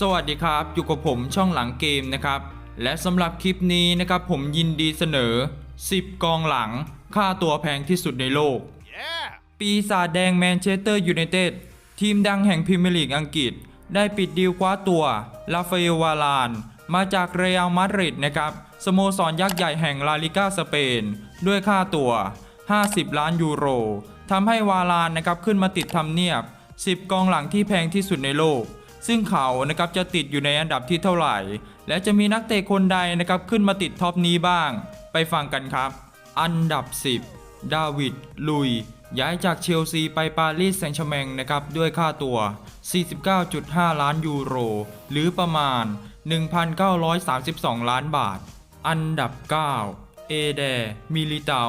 สวัสดีครับ อยู่กับผมช่องหลังเกมนะครับ และสำหรับคลิปนี้นะครับผมยินดีเสนอ 10 กองหลัง ค่าตัวแพงที่สุดในโลก Yeah! ปีศาจแดงแมนเชสเตอร์ยูไนเต็ดทีมดังแห่งพรีเมียร์ลีกอังกฤษ ได้ปิดดีลคว้าตัวลาฟาเอลวาลาน มาจากเรอัลมาดริดนะครับสโมสรยักษ์ใหญ่แห่งลาลิก้าสเปน ด้วยค่าตัว 50 ล้านยูโรทำให้วาลานนะครับขึ้นมาติดทำเนียบ 10 กองหลังที่แพงที่สุดในโลก ซึ่งเขานะครับจะติดอยู่ในอันดับที่เท่าไหร่ และจะมีนักเตะคนใดนะครับขึ้นมาติดท็อปนี้บ้าง ไปฟังกันครับ อันดับ 10 ดาวิด ลุย ย้ายจากเชลซีไปปารีสแซงต์แชร์แมงนะครับด้วยค่าตัว 49.5 ล้านยูโร หรือประมาณ 1,932 ล้านบาท อันดับ 9 เอเด มิลิเตา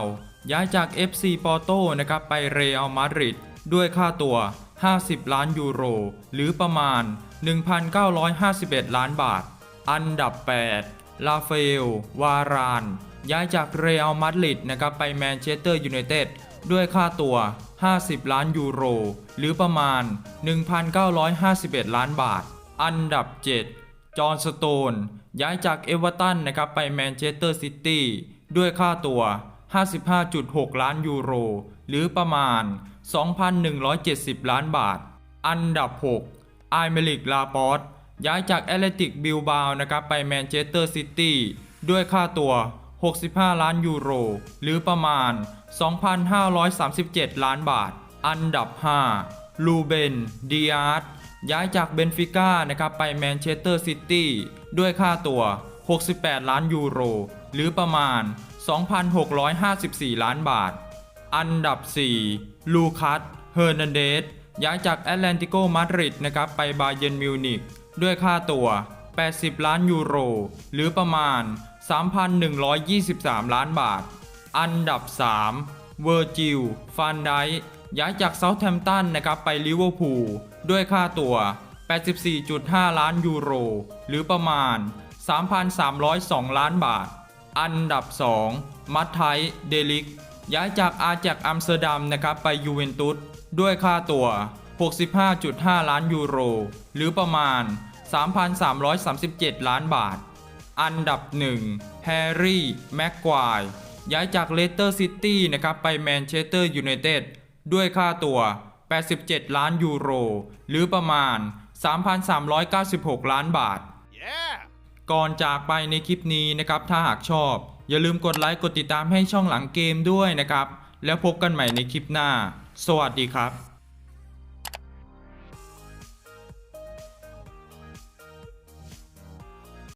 ย้ายจาก FC ปอร์โตนะครับไปเรอัลมาดริดด้วยค่าตัว 50 ล้านยูโร หรือประมาณ 1,951 ล้านบาท อันดับ 8 ลาเฟล วาราน ย้ายจากเรอัลมาดริดนะครับไปแมนเชสเตอร์ยูไนเต็ดด้วยค่าตัว 50 ล้านยูโร หรือประมาณ 1,951 ล้านบาท อันดับ 7 จอห์นสโตน ย้ายจากเอเวอร์ตันนะครับไปแมนเชสเตอร์ซิตี้ด้วยค่าตัว 55.6 ล้านยูโร หรือประมาณ 2,170 ล้านบาท อันดับ 6 ไอเมลิกลาปอสย้ายจากแอตเลติกบิลบาวนะครับไปแมนเชสเตอร์ซิตี้ด้วยค่าตัว 65 ล้านยูโร หรือประมาณ 2,537 ล้านบาท อันดับ 5 ลูเบนดิอาร์ย้ายจากเบนฟิก้านะครับไปแมนเชสเตอร์ซิตี้ด้วยค่าตัว 68 ล้านยูโร หรือประมาณ 2,654 ล้านบาท อันดับ 4 ลูคัส เฮอร์นันเดส ย้ายจากแอตแลนติโกมาดริดนะครับไปบาเยร์นมิวนิกด้วยค่าตัว 80 ล้านยูโร หรือประมาณ 3,123 ล้านบาท อันดับ 3 เวอร์จิล ฟานไดย้ายจากเซาท์แฮมป์ตันนะครับไปลิเวอร์พูลด้วยค่าตัว 84.5 ล้านยูโร หรือประมาณ 3,302 ล้านบาท อันดับ 2 มัตไทเดลิก ย้ายจากอาแจกอัมสเตอร์ดัมนะครับไปยูเวนตุสด้วยค่าตัว 65.5 ล้านยูโร หรือประมาณ 3,337 ล้านบาท อันดับ 1 แฮร์รี่ แม็กควาย ย้ายจากเลสเตอร์ซิตี้นะครับไปแมนเชสเตอร์ยูไนเต็ดด้วยค่าตัว 87 ล้านยูโร หรือประมาณ 3,396 ล้านบาท Yeah! ก่อนจากไปในคลิปนี้นะครับถ้าหากชอบ อย่าลืมกดไลค์กดติดตามให้ช่องหลังเกมด้วยนะครับ แล้วพบกันใหม่ในคลิปหน้า สวัสดีครับ